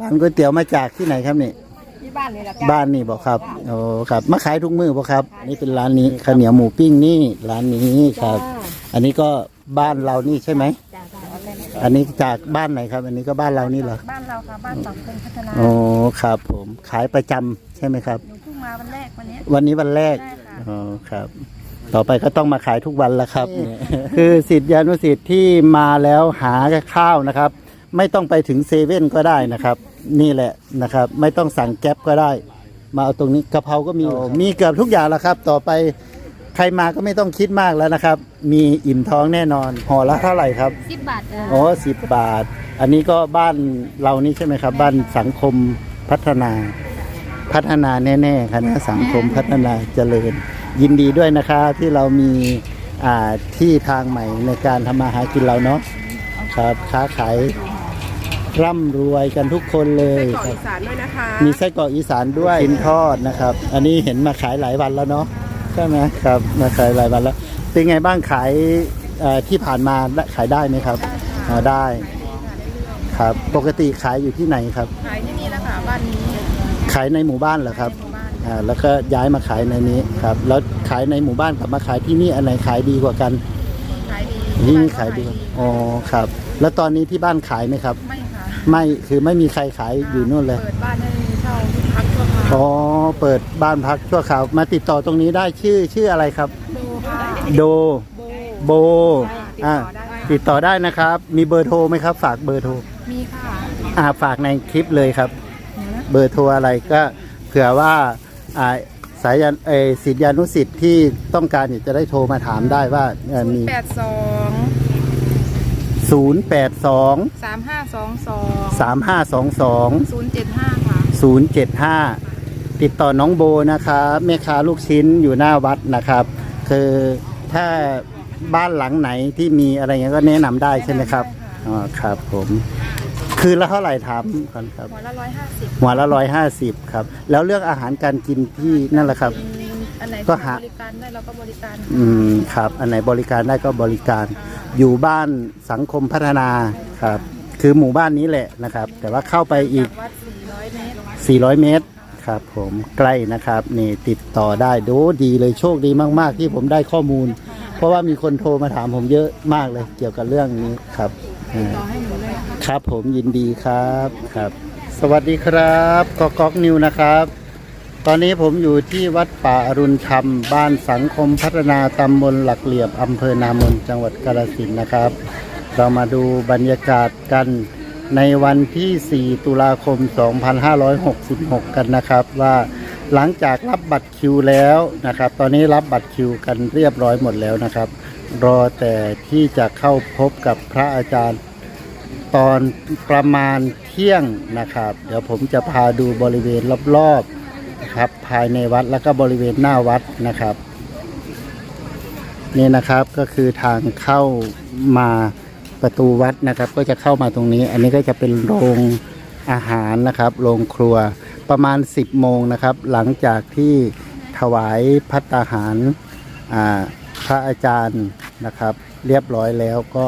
ร้านก๋วยเตี๋ยวมาจากที่ไหนครับนี่ ที่บ้านนี่แหละจ้ะบ้านนี่บอกครับโอ้ครับมาขายทุกมื้อบอกครับ นี่เป็นร้านนี้ข้าวเหนียวหมูปิ้งนี่ร้านนี้ครับ อันนี้ก็บ้านเรานี่ใช่ไหม จ้ะจ้ะเอาไปเลยอันนี้จากบ้านไหนครับ อันนี้ก็บ้านเรานี่เหรอบ้านเราค่ะ บ้านสังคมพัฒนาโอ้ครับ ผมขายประจำใช่ไหมครับ หนูเพิ่งมาวันแรกวันนี้ วันนี้วันแรก ใช่ค่ะ อ๋อ ครับ ต่อไปก็ต้องมาขายทุกวันแล้วครับ คือสิทธิอนุสิทธิ์ที่มาแล้วหาข้าวนะครับ ไม่ต้องไปถึงเซเว่นก็ได้นะครับ นี่แหละนะครับ ไม่ต้องสั่งแก๊ปก็ได้ มาเอาตรงนี้กะเพราก็มีมีเกือบทุกอย่างแล้วครับ ต่อไปใครมาก็ไม่ต้องคิดมากแล้วนะครับ มีอิ่มท้องแน่นอนห่อละเท่าไหร่ครับสิบบาทจ้ะโอ้สิบบาท อันนี้ก็บ้านเรานี่ใช่ไหมครับ บ้านสังคมพัฒนา พัฒนาแน่ๆคณะสังคมพัฒนาเจริญ ยินดีด้วยนะคะที่เรามีอ่าที่ทางใหม่ในการทำมาหากินเราเนาะครับค้าขาย ร่ำรวยกันทุกคนเลยครับอีสานด้วยนะคะ มีไส้กรอกอีสานด้วยกินทอดนะครับ อันนี้เห็นมาขายหลายวันแล้วเนาะใช่ไหมครับมาขายหลายวันแล้ว เป็นไงบ้างขายเอ่อที่ผ่านมาได้ขายได้ไหมครับอ๋อได้ครับ ปกติขายอยู่ที่ไหนครับ ขายที่นี่แล้วค่ะบ้านนี้ขายในหมู่บ้านเหรอครับหมู่บ้านอ่าแล้วก็ย้ายมาขายในนี้ครับ แล้วขายในหมู่บ้านกับมาขายที่นี่อันไหนขายดีกว่ากันขายดีที่นี่ขายดีกว่าอ๋อครับ แล้วตอนนี้ที่บ้านขายไหมครับ ไม่ค่ะ ไม่คือไม่มีใครขายอยู่นู่นเลย เปิดบ้านให้เช่าพักชั่วคราวอ๋อเปิดบ้านพักชั่วคราวมาติดต่อตรงนี้ได้ชื่อชื่ออะไรครับ ดูค่ะโดโบโบติดอ่าต่อได้ติดต่อได้นะครับ มีเบอร์โทรไหมครับ ฝากเบอร์โทรมีค่ะอ่าฝากในคลิปเลยครับ เดี๋ยวนะเบอร์โทรอะไรก็เผื่อว่าอ่าสายยันเออศิษยานุสิทธิ์ที่ต้องการอยากจะได้โทรมาถามได้ว่าเอ่อมี แปดสอง0 8 2สามห้าสองสอง3 5 2 2ศูนย์เจ็ดห้าค่ะ075ติดต่อน้องโบนะครับแม่ค้าลูกชิ้นอยู่หน้าวัดนะครับ คือถ้าบ้านหลังไหนที่มีอะไรเงี้ยก็แนะนำได้ใช่ไหมครับอ๋อครับผม คืนละเท่าไหร่ถามก่อนครับ หัวละร้อยห้าสิบหัวละร้อยห้าสิบครับ แล้วเรื่องอาหารการกินที่นั่นแหละครับ อันไหนก็ที่หา บริการได้เราก็บริการอืมครับ อันไหนบริการได้ก็บริการ อยู่บ้านสังคมพัฒนาครับ คือหมู่บ้านนี้แหละนะครับ แต่ว่าเข้าไปอีก จากวัดสี่ร้อยเมตร400 เมตรครับผมใกล้นะครับนี่ติดต่อได้ดูดีเลยโชคดีมาก ๆ ที่ผมได้ข้อมูล เพราะว่ามีคนโทรมาถามผมเยอะมากเลย เกี่ยวกับเรื่องนี้ครับอ่าต่อให้หนูเลยค่ะครับผมยินดีครับครับ สวัสดีครับกอกก๊อกนิวนะครับ ตอนนี้ผมอยู่ที่วัดป่าอรุณธรรม บ้านสังคมพัฒนาตำบลหลักเหลี่ยมอำเภอนามนจังหวัดกาฬสินธุ์นะครับ เรามาดูบรรยากาศกันในวันที่ 4 ตุลาคม 2566 กันนะครับ ว่าหลังจากรับบัตรคิวแล้วนะครับ ตอนนี้รับบัตรคิวกันเรียบร้อยหมดแล้วนะครับ รอแต่ที่จะเข้าพบกับพระอาจารย์ตอนประมาณเที่ยงนะครับ เดี๋ยวผมจะพาดูบริเวณรอบๆ นะครับ ภายในวัดแล้วก็บริเวณหน้าวัดนะครับ นี่นะครับก็คือทางเข้ามาประตูวัดนะครับ ก็จะเข้ามาตรงนี้ อันนี้ก็จะเป็นโรงอาหารนะครับโรงครัวประมาณ 10โมงนะครับ หลังจากที่ถวายพัตตาหารพระอาจารย์นะครับ เรียบร้อยแล้วก็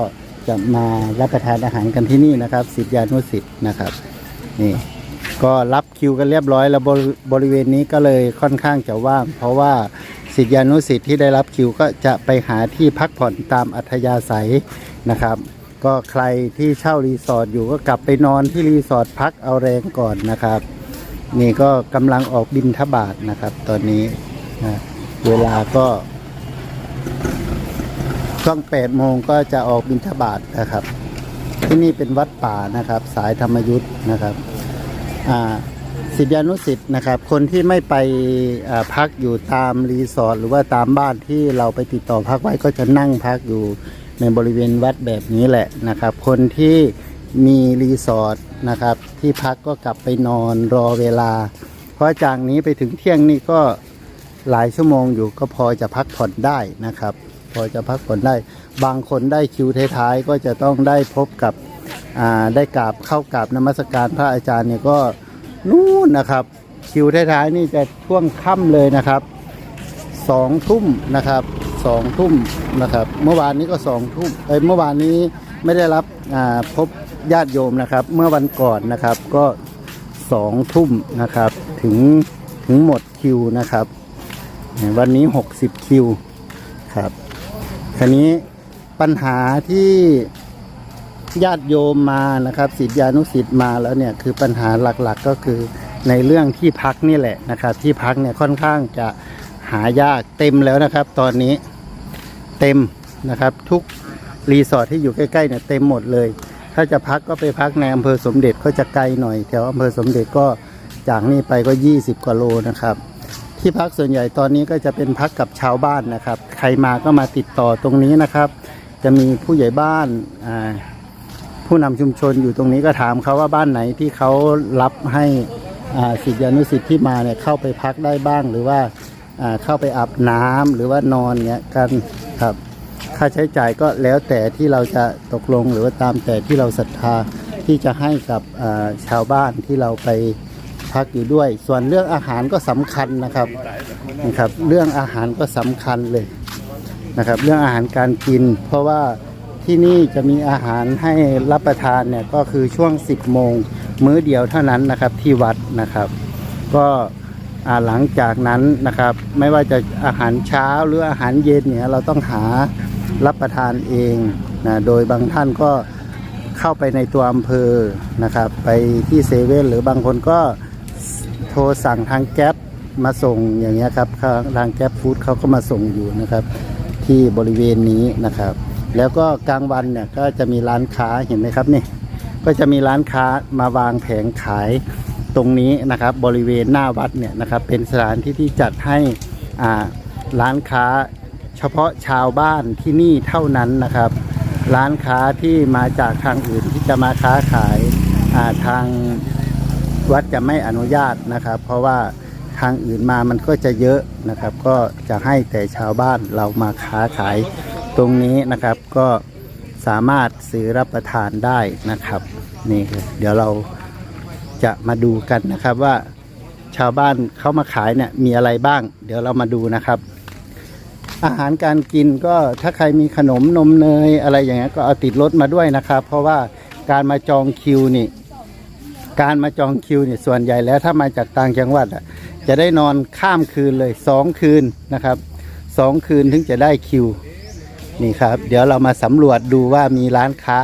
จะมารับประทานอาหารกันที่นี่นะครับสิทธิานุสิทธิ์นะครับนี่ ก็รับคิวกันเรียบร้อยแล้วบริบริเวณนี้ก็เลยค่อนข้างจะว่างเพราะว่าสิทธิานุสิทธิ์ที่ได้รับคิวก็จะไปหาที่พักผ่อนตามอัธยาศัยนะครับ ก็ใครที่เช่ารีสอร์ทอยู่ก็กลับไปนอนที่รีสอร์ทพักเอาแรงก่อนนะครับ นี่ก็กำลังออกบินทบาทนะครับ ตอนนี้นะเวลาก็ช่วงแปดโมงก็จะออกบินทบาทนะครับ ที่นี่เป็นวัดป่านะครับ สายธรรมยุทธ์นะครับ ศิษยานุสิทธ์นะครับ คนที่ไม่ไปพักอยู่ตามรีสอร์ทหรือว่าตามบ้านที่เราไปติดต่อพักไว้ก็จะนั่งพักอยู่ในบริเวณวัดแบบนี้แหละนะครับ คนที่มีรีสอร์ทนะครับ ที่พักก็กลับไปนอนรอเวลา เพราะจากนี้ไปถึงเที่ยงนี่ก็หลายชั่วโมงอยู่ก็พอจะพักผ่อนได้นะครับ พอจะพักผ่อนได้ บางคนได้คิวท้ายๆก็จะต้องได้พบกับ ได้กราบเข้ากราบนมัสการพระอาจารย์เนี่ยก็นู่นนะครับ คิวท้ายๆนี่จะช่วงค่ำเลยนะครับสองทุ่มนะครับสองทุ่มนะครับ เมื่อวานนี้ก็สองทุ่มเอ้ยเมื่อวานนี้ไม่ได้รับพบญาติโยมนะครับ เมื่อวันก่อนนะครับก็สองทุ่มนะครับ ถึงถึงหมดคิวนะครับ วันนี้ 60 คิวครับคันนี้ปัญหาที่ ญาติโยมมานะครับศิษยานุศิษย์มาแล้วเนี่ยคือปัญหาหลักๆก็คือในเรื่องที่พักนี่แหละนะครับ ที่พักเนี่ยค่อนข้างจะหายากเต็มแล้วนะครับ ตอนนี้เต็มนะครับทุกรีสอร์ทที่อยู่ใกล้ๆเนี่ยเต็มหมดเลย ถ้าจะพักก็ไปพักในอำเภอสมเด็จก็จะไกลหน่อยแถวอำเภอสมเด็จก็จากนี่ไปก็ 20กว่าโลนะครับ ที่พักส่วนใหญ่ตอนนี้ก็จะเป็นพักกับชาวบ้านนะครับ ใครมาก็มาติดต่อตรงนี้นะครับ จะมีผู้ใหญ่บ้านอ่า ผู้นำชุมชนอยู่ตรงนี้ก็ถามเขาว่าบ้านไหนที่เขารับให้อ่าศิษยานุศิษย์ที่มาเนี่ยเข้าไปพักได้บ้างหรือว่าเข้าไปอาบน้ำหรือว่านอนเงี้ยกันครับ ค่าใช้จ่ายก็แล้วแต่ที่เราจะตกลงหรือว่าตามแต่ที่เราศรัทธาที่จะให้กับชาวบ้านที่เราไปพักอยู่ด้วย ส่วนเรื่องอาหารก็สำคัญนะครับนะครับ เรื่องอาหารก็สำคัญเลยนะครับ เรื่องอาหารการกิน เพราะว่า ที่นี่จะมีอาหารให้รับประทานเนี่ยก็คือช่วง 10 โมง มื้อเดียวเท่านั้นนะครับที่วัดนะครับ ก็หลังจากนั้นนะครับ ไม่ว่าจะอาหารเช้าหรืออาหารเย็นเนี่ยเราต้องหารับประทานเองนะโดยบางท่านก็เข้าไปในตัวอำเภอนะครับ ไปที่เซเว่นหรือบางคนก็โทรสั่งทางแก๊ปมาส่งอย่างเงี้ยครับทางแก๊ปฟู้ดเขาก็มาส่งอยู่นะครับ ที่บริเวณนี้นะครับ แล้วก็กลางวันเนี่ยก็จะมีร้านค้าเห็นไหมครับนี่ก็จะมีร้านค้ามาวางแผงขายตรงนี้นะครับ บริเวณหน้าวัดเนี่ยนะครับเป็นสถานที่ที่จัดให้อาร้านค้าเฉพาะชาวบ้านที่นี่เท่านั้นนะครับ ร้านค้าที่มาจากทางอื่นที่จะมาค้าขายาทางวัดจะไม่อนุญาตนะครับ เพราะว่าทางอื่นมามันก็จะเยอะนะครับ ก็จะให้แต่ชาวบ้านเรามาค้าขาย ตรงนี้นะครับก็สามารถซื้อรับประทานได้นะครับนี่คือเดี๋ยวเราจะมาดูกันนะครับว่าชาวบ้านเขามาขายเนี่ยมีอะไรบ้าง เดี๋ยวเรามาดูนะครับ อาหารการกินก็ถ้าใครมีขนมนมเนยอะไรอย่างเงี้ยก็เอาติดรถมาด้วยนะครับ เพราะว่าการมาจองคิวนี่การมาจองคิวเนี่ยส่วนใหญ่แล้วถ้ามาจากต่างจังหวัดอะจะได้นอนข้ามคืนเลยสองคืนนะครับสองคืนถึงจะได้คิว นี่ครับ เดี๋ยวเรามาสำรวจดูว่ามีร้านค้า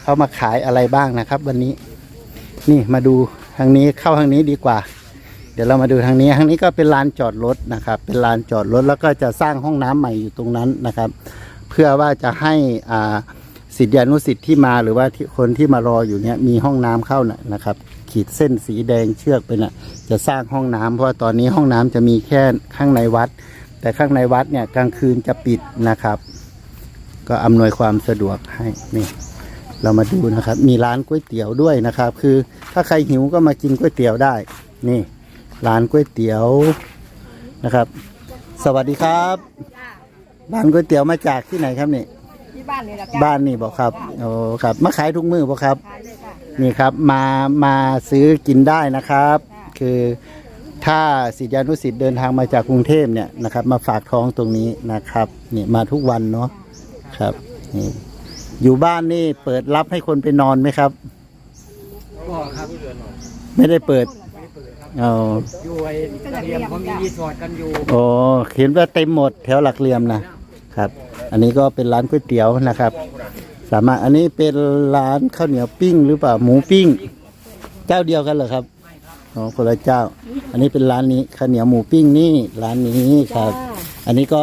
เขามาขายอะไรบ้างนะครับ วันนี้ นี่มาดูทางนี้เข้าทางนี้ดีกว่า เดี๋ยวเรามาดูทางนี้ทางนี้ก็เป็นลานจอดรถนะครับ เป็นลานจอดรถแล้วก็จะสร้างห้องน้ำใหม่อยู่ตรงนั้นนะครับ เพื่อว่าจะให้อ่าศิษยานุศิษย์ที่มาหรือว่าที่คนที่มารออยู่เนี่ยมีห้องน้ำเข้านะนะครับ ขีดเส้นสีแดงเชือกไปน่ะจะสร้างห้องน้ำเพราะว่าตอนนี้ห้องน้ำจะมีแค่ข้างในวัด แต่ข้างในวัดเนี่ยกลางคืนจะปิดนะครับ ก็อำนวยความสะดวกให้นี่เรามาดูนะครับ มีร้านก๋วยเตี๋ยวด้วยนะครับ คือถ้าใครหิวก็มากินก๋วยเตี๋ยวได้ นี่ ร้านก๋วยเตี๋ยวนะครับ สวัสดีครับร้านก๋วยเตี๋ยวมาจากที่ไหนครับนี่ที่บ้านเลยละจ้าบ้านนี่บอกครับโอ้ครับมาขายทุกมือบอกครับ ขายเลยค่ะนี่ครับมามาซื้อกินได้นะครับ คือถ้าศิษยานุศิษย์เดินทางมาจากกรุงเทพเนี่ยนะครับ มาฝากท้องตรงนี้นะครับนี่มาทุกวันเนาะ ครับนี่อยู่บ้านนี่เปิดรับให้คนไปนอนไหมครับ ก็ครับไม่ได้เปิดอ๋ออยู่ไอ้เรียมเขามีรีสอร์ทกันอยู่โอ้เห็นว่าเต็มหมดแถวหลักเหลี่ยมนะครับ อันนี้ก็เป็นร้านก๋วยเตี๋ยวนะครับ สามารถอันนี้เป็นร้านข้าวเหนียวปิ้ง หรือเปล่าหมูปิ้ง เจ้าเดียวกันเหรอครับอ๋อคนละเจ้า อันนี้เป็นร้านนี้ข้าวเหนียวหมูปิ้งนี่ร้านนี้ครับ อันนี้ก็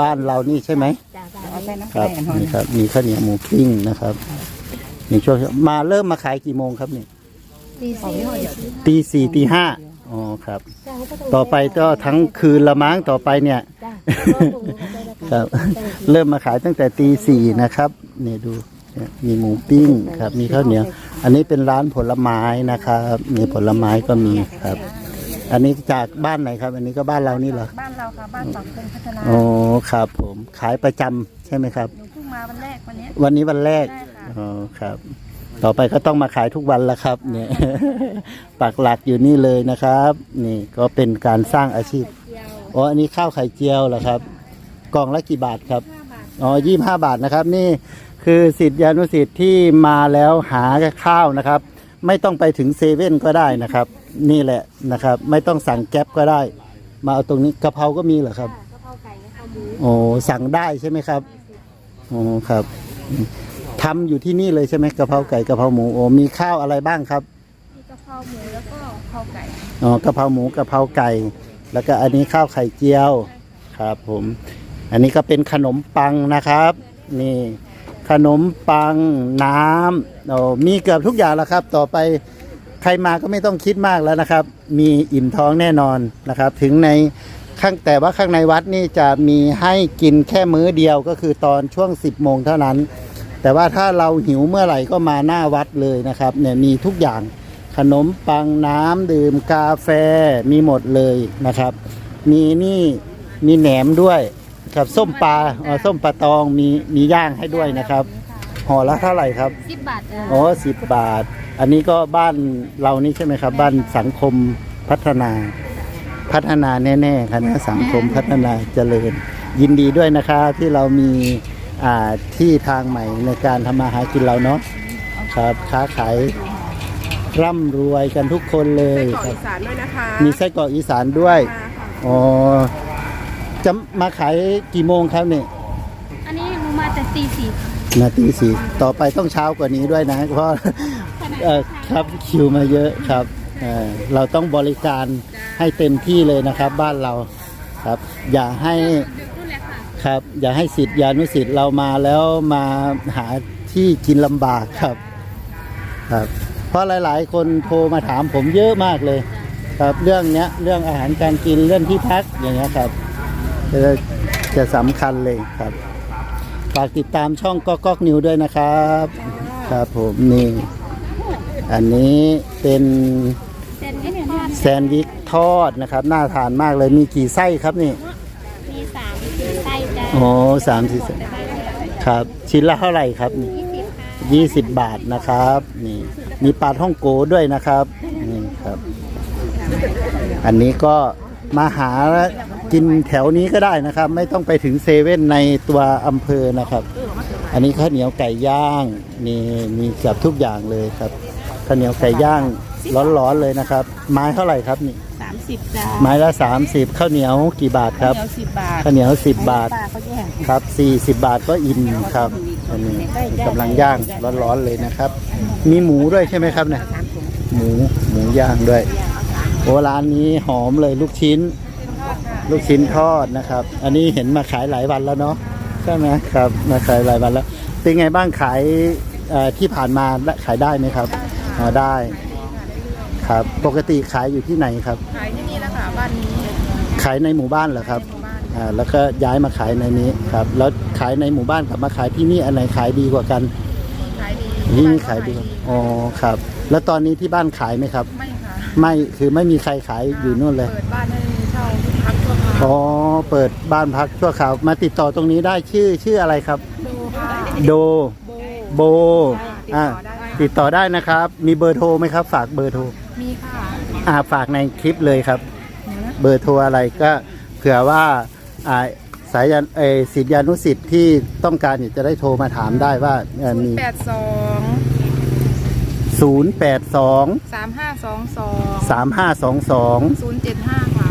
บ้านเรานี่ใช่ไหม เอาใส่น้ำครัแข็บงหน่อยนี่ครับ มีข้าวเหนียวหมูปิ้งนะครับนี่ช่วงมาเริ่มมาขายกี่โมงครับนี่ตีสี่ตีสี่ตีห้าอ๋อครับ ต่อไปก็ทั้งคืนละมั้งต่อไปเนี่ยครับ เริ่มมาขายตั้งแต่ตีสี่นะครับนี่ดูเนี่ยมีหมูปิ้งครับ มีข้าวเหนียว อันนี้เป็นร้านผลไม้นะครับ มีผลไม้ก็มีครับ อันนี้จากบ้านไหนครับ อันนี้ก็บ้านเรานี่เหรอบ้านเราค่ะ บ้านสังคมพัฒนาโอ้ครับ ผมขายประจำใช่ไหมครับ หนูเพิ่งมาวันแรกวันเนี้ย วันนี้วันแรกใช่ค่ะ อ๋อครับ ต่อไปก็ต้องมาขายทุกวันแล้วครับ เนี่ย ปักหลักอยู่นี่เลยนะครับ นี่ก็เป็นการสร้างอาชีพอ๋ออันนี้ข้าวไข่เจียวเหรอครับกล่องละกี่บาทครับอ๋อยี่ห้าบาทนะครับ นี่คือสิทธิอนุสิทธิ์ที่มาแล้วหาข้าวนะครับ ไม่ต้องไปถึงเซเว่นก็ได้นะครับ นี่แหละนะครับ ไม่ต้องสั่งแก๊ปก็ได้ มาเอาตรงนี้กะเพราก็มีเหรอครับกะเพราไก่กะเพราหมูโอ้สั่งได้ใช่ไหมครับโอ้ครับทำอยู่ที่นี่เลยใช่ไหมกะเพราไก่กะเพราหมูโอ้มีข้าวอะไรบ้างครับมีกะเพราหมูแล้วก็กะเพราไก่อ๋อกะเพราหมูกะเพราไก่ แล้วก็อันนี้ข้าวไข่เจียวครับผม อันนี้ก็เป็นขนมปังนะครับ นี่ขนมปังน้ำโอ้มีเกือบทุกอย่างแล้วครับ ต่อไป ใครมาก็ไม่ต้องคิดมากแล้วนะครับ มีอิ่มท้องแน่นอนนะครับ ถึงในข้างแต่ว่าข้างในวัดนี่จะมีให้กินแค่มื้อเดียวก็คือตอนช่วง 10โมงเท่านั้น แต่ว่าถ้าเราหิวเมื่อไหร่ก็มาหน้าวัดเลยนะครับเนี่ยมีทุกอย่างขนมปังน้ำดื่มกาแฟมีหมดเลยนะครับ มีนี่มีแหนมด้วยกับส้มปลาอ๋อส้มปลาตองมีมีย่างให้ด้วยนะครับ ห่อละเท่าไหร่ครับสิบบาทจ้ะอ๋อสิบบาท อันนี้ก็บ้านเรานี่ใช่ไหมครับ บ้านสังคมพัฒนา พัฒนาแน่ๆคณะสังคมพัฒนาเจริญ ยินดีด้วยนะครับที่เรามีอ่าที่ทางใหม่ในการทำมาหากินเราเนาะครับค้าขายร่ำรวยกันทุกคนเลยเกาะครับ อีสานด้วยนะคะมีไส้กรอกอีสานด้วยมาค่ะอ๋อ จะมาขายกี่โมงครับเนี่ย อันนี้หนูมาแต่ตีสี่ นาทีสี่ต่อไปต้องเช้ากว่านี้ด้วยนะ เพราะครับคิวมาเยอะครับเเราต้องบริการให้เต็มที่เลยนะครับ บ้านเราครับ อย่าให้ครับ อย่าให้สิทธิยานุสิทธิ์เรามาแล้วมาหาที่กินลำบากครับครับ เพราะหลาย ๆ คนโทรมาถามผมเยอะมากเลย ครับเรื่องเนี้ยเรื่องอาหารการกินเรื่องที่พักอย่างเงี้ยครับจะจะสำคัญเลยครับ ฝากติดตามช่องก๊อกก๊อกนิวด้วยนะครับ ครับผมนี่ อันนี้เป็นเส้นนี้ทอดแซนด์วิชทอดนะครับ น่าทานมากเลยมีกี่ไส้ครับนี่ มีสามสี่ไส้จ้ะโอ้สามสี่ไส้ครับ ชิ้นละเท่าไหร่ครับนี่ยี่สิบค่ะยี่สิบบาทนะครับ นี่มีปลาท่องโกด้วยนะครับนี่ครับ อันนี้ก็ มาหากินแถวนี้ก็ได้นะครับ ไม่ต้องไปถึงเซเว่นในตัวอำเภอนะครับ อันนี้ข้าวเหนียวไก่ย่างนี่มีเกือบทุกอย่างเลยครับข้าวเหนียวไก่ย่างร้อนๆเลยนะครับ ไม้เท่าไหร่ครับนี่สามสิบจ้าไม้ละ 30ข้าวเหนียวกี่บาทครับเดียวสิบบาทข้าวเหนียว10บาทปลาเขาแย่งครับ40บาทก็อิ่มครับอันนี้กำลังย่างร้อนๆเลยนะครับ มีหมูด้วยใช่ไหมครับเนี่ยหมูหมูย่างด้วย โอ้ร้านนี้หอมเลยลูกชิ้น ลูกชิ้นทอดนะครับ อันนี้เห็นมาขายหลายวันแล้วเนาะใช่ไหมครับ มาขายหลายวันแล้ว เป็นไงบ้างขายเอ่อที่ผ่านมาขายได้ไหมครับอ๋อได้ครับ ปกติขายอยู่ที่ไหนครับ ขายที่นี่แล้วค่ะบ้านนี้ ขายในหมู่บ้านเหรอครับหมู่บ้านอ่าแล้วก็ย้ายมาขายในนี้ครับ แล้วขายในหมู่บ้านกับมาขายที่นี่อันไหนขายดีกว่ากันขายดีที่นี่บ้ขายดีก็อ๋อครับ แล้วตอนนี้ที่บ้านขายไหมครับ ไม่ค่ะ ไม่คือไม่มีใครขายอยู่นู่นเลย เปิดบ้านให้เช่าพักชั่วคราวอ๋อเปิดบ้านพักชั่วคราวมาติดต่อตรงนี้ได้ชื่อชื่ออะไรครับ ดูค่ะโดโบโบติดอ่าต่อได้ติดต่อได้นะครับ มีเบอร์โทรไหมครับ ฝากเบอร์โทรมีค่ะอ่าฝากในคลิปเลยครับ เบอร์โทรอะไรก็เผื่อว่าอ่าสายยานเออศิษยานุสิทธิ์ที่ต้องการอยากจะได้โทรมาถามได้ว่าเอ่อมี แปดสอง 0 8 2สามห้าสองสอง3 5 2 2ศูนย์เจ็ดห้าค่ะ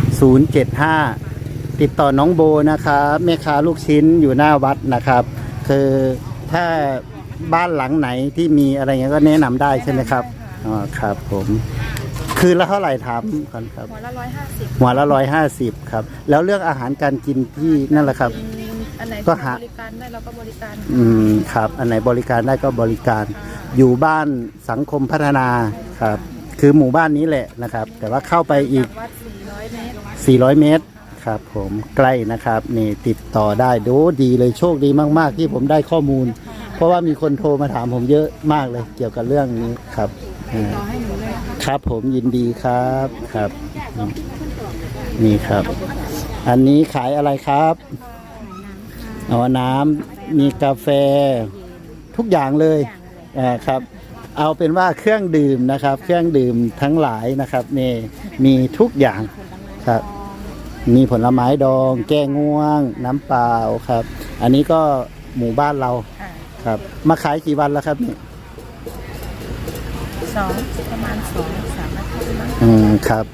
075ติดต่อน้องโบนะครับแม่ค้าลูกชิ้นอยู่หน้าวัดนะครับ คือถ้าบ้านหลังไหนที่มีอะไรเงี้ยก็แนะนำได้ใช่ไหมครับอ๋อครับผม คืนละเท่าไหร่ถามก่อนครับ หัวละร้อยห้าสิบหัวละร้อยห้าสิบครับ แล้วเรื่องอาหารการกินที่นั่นแหละครับ อันไหนก็ที่หา บริการได้เราก็บริการอืมครับ อันไหนบริการได้ก็บริการ อยู่บ้านสังคมพัฒนาครับ คือหมู่บ้านนี้แหละนะครับ แต่ว่าเข้าไปอีกวัดสี่ร้อย400 เมตรเมตรครับผมใกล้นะครับนี่ติดต่อได้ดูดีเลยโชคดีมากๆ ที่ผมได้ข้อมูล เพราะว่ามีคนโทรมาถามผมเยอะมากเลยเกี่ยวกับเรื่องนี้ครับอ่าต่อให้หนูเลยค่ะครับผมยินดีครับครับอืมนี่ครับ อันนี้ขายอะไรครับ อ๋อน้ำมีกาแฟทุกอย่างเลยอ่าครับ เอาเป็นว่าเครื่องดื่มนะครับ เครื่องดื่มทั้งหลายนะครับนี่มีทุกอย่างครับ มีผลไม้ดอง แก้ง่วง น้ำเปล่าครับ อันนี้ก็หมู่บ้านเราครับ มาขายกี่วันแล้วครับนี่สองประมาณสองสามนาทีมั้งอืมครับ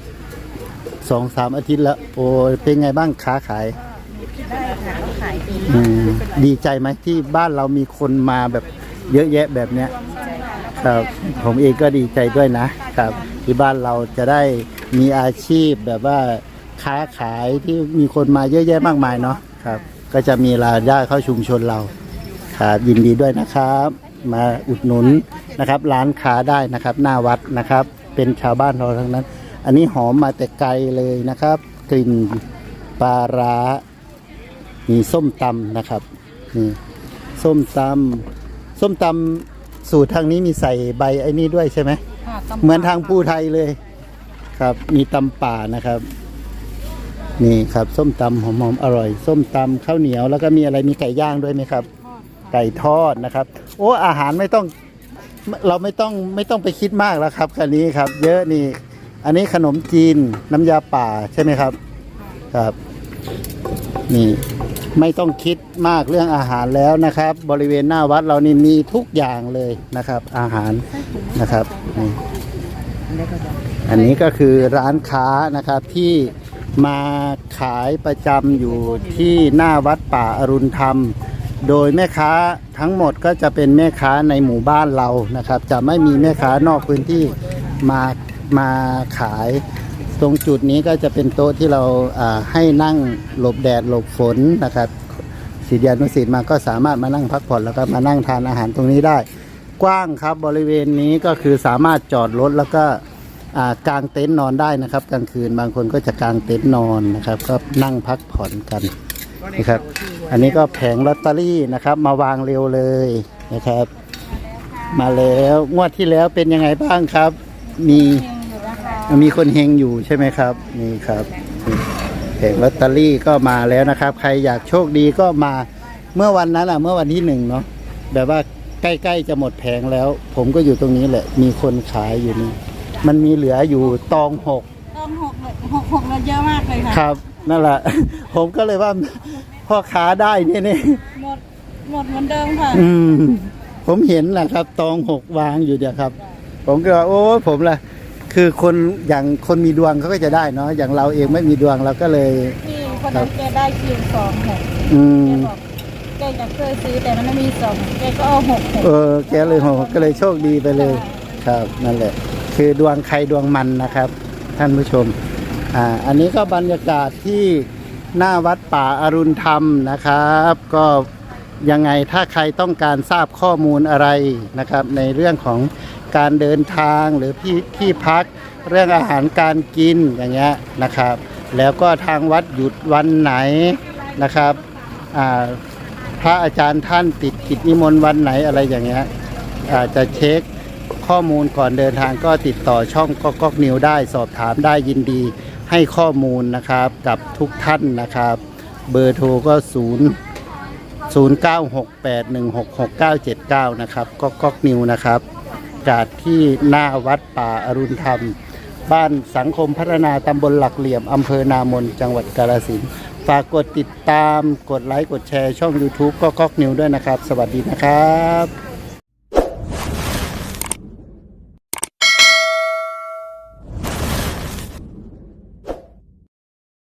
สองสามอาทิตย์แล้วโอ้ยเป็นไงบ้างค้าขาย ได้ค่ะก็ขายดีอืมดีใจไหมที่บ้านเรามีคนมาแบบเยอะแยะแบบเนี้ย ครับ ผมเองก็ดีใจด้วยนะครับ ที่บ้านเราจะได้มีอาชีพแบบว่าค้าขายที่มีคนมาเยอะแยะมากมายเนาะครับ ก็จะมีรายได้เข้าชุมชนเราครับยินดีด้วยนะครับ มาอุดหนุนนะครับ ร้านค้าได้นะครับ หน้าวัดนะครับ เป็นชาวบ้านเราทั้งนั้น อันนี้หอมมาแต่ไกลเลยนะครับ กลิ่นปลาร้า มีส้มตำนะครับนี่ส้มตำส้มตำสูตรทางนี้มีใส่ใบไอ้นี่ด้วยใช่ไหมค่ะตำเหมือนทางผู้ไทยเลยครับ มีตำป่านะครับ นี่ครับส้มตำหอมๆอร่อย ส้มตำข้าวเหนียวแล้วก็มีอะไรมีไก่ย่างด้วยไหมครับไก่ทอดนะครับ โอ้อาหารไม่ต้องเราไม่ต้องไม่ต้องไปคิดมากแล้วครับคันนี้ครับ เยอะนี่ อันนี้ขนมจีนน้ำยาป่าใช่ไหมครับ ครับ นี่ไม่ต้องคิดมากเรื่องอาหารแล้วนะครับ บริเวณหน้าวัดเรานี่มีทุกอย่างเลยนะครับ อาหารนะครับนี่อันนี้ก็คือร้านค้านะครับที่มาขายประจำอยู่ที่หน้าวัดป่าอรุณธรรม โดยแม่ค้าทั้งหมดก็จะเป็นแม่ค้าในหมู่บ้านเรานะครับ จะไม่มีแม่ค้านอกพื้นที่มามาขาย ตรงจุดนี้ก็จะเป็นโต๊ะที่เราให้นั่งหลบแดดหลบฝนนะครับศิษยานุศิษย์มาก็สามารถมานั่งพักผ่อนแล้วก็มานั่งทานอาหารตรงนี้ได้ กว้างครับบริเวณนี้ก็คือสามารถจอดรถแล้วก็กางเต็นท์นอนได้นะครับ กลางคืนบางคนก็จะกางเต็นท์นอนนะครับ ก็นั่งพักผ่อนกันนะครับ อันนี้ก็แผงลอตเตอรี่นะครับ มาวางเร็วเลยนะครับ มาแล้วงวดที่แล้วเป็นยังไงบ้างครับ มี มีคนเฮงอยู่ใช่ไหมครับ นี่ครับนี่แผงลอตเตอรี่ก็มาแล้วนะครับ ใครอยากโชคดีก็มาเมื่อวันนั้นอะ เมื่อวันที่หนึ่งเนาะแบบว่าใกล้ๆจะหมดแผงแล้ว ผมก็อยู่ตรงนี้แหละ มีคนขายอยู่นี่มันมีเหลืออยู่ตองหกต้องหกหกหกเราเยอะมากเลยค่ะครับ นั่นแหละ ผมก็เลยว่าพ่อค้าได้เนี่ยเนี่ยหมดหมดเหมือนเดิมค่ะ อืมผมเห็นแหละครับ ตองหกวางอยู่เดียวครับ ผมก็ว่าโอ้ผมละ คือคนอย่างคนมีดวงเขาก็จะได้เนาะอย่างเราเองไม่มีดวงเราก็เลยพี่คนนั้นแกได้คิวสองหกอืมแกบอกแกอยากเคยซื้อแต่มันไม่มีสองแกก็เอาหกหกเออแกเลยโหก็เลยโชคดีไปเลยครับนั่นแหละ คือดวงใครดวงมันนะครับ ท่านผู้ชมอ่าอันนี้ก็บรรยากาศที่หน้าวัดป่าอารุณธรรมนะครับ ก็ ยังไงถ้าใครต้องการทราบข้อมูลอะไรนะครับ ในเรื่องของการเดินทางหรือที่ที่พักเรื่องอาหารการกินอย่างเงี้ยนะครับ แล้วก็ทางวัดหยุดวันไหนนะครับพระอาจารย์ท่านติดกิจนิมนต์วันไหนอะไรอย่างเงี้ยอาจจะเช็คข้อมูลก่อนเดินทางก็ติดต่อช่องก็ก๊อกนิวได้สอบถามได้ยินดีให้ข้อมูลนะครับกับทุกท่านนะครับ เบอร์โทรก็0 0968166979 นะครับก็ก๊อกนิวนะครับจากที่หน้าวัดป่าอรุณธรรม บ้านสังคมพัฒนาตำบลหลักเหลี่ยมอำเภอนามน จังหวัดกาฬสินธุ์ฝากกดติดตามกดไลค์ กดแชร์ช่อง YouTube ก็ก๊อกนิวด้วยนะครับ สวัสดีนะครับ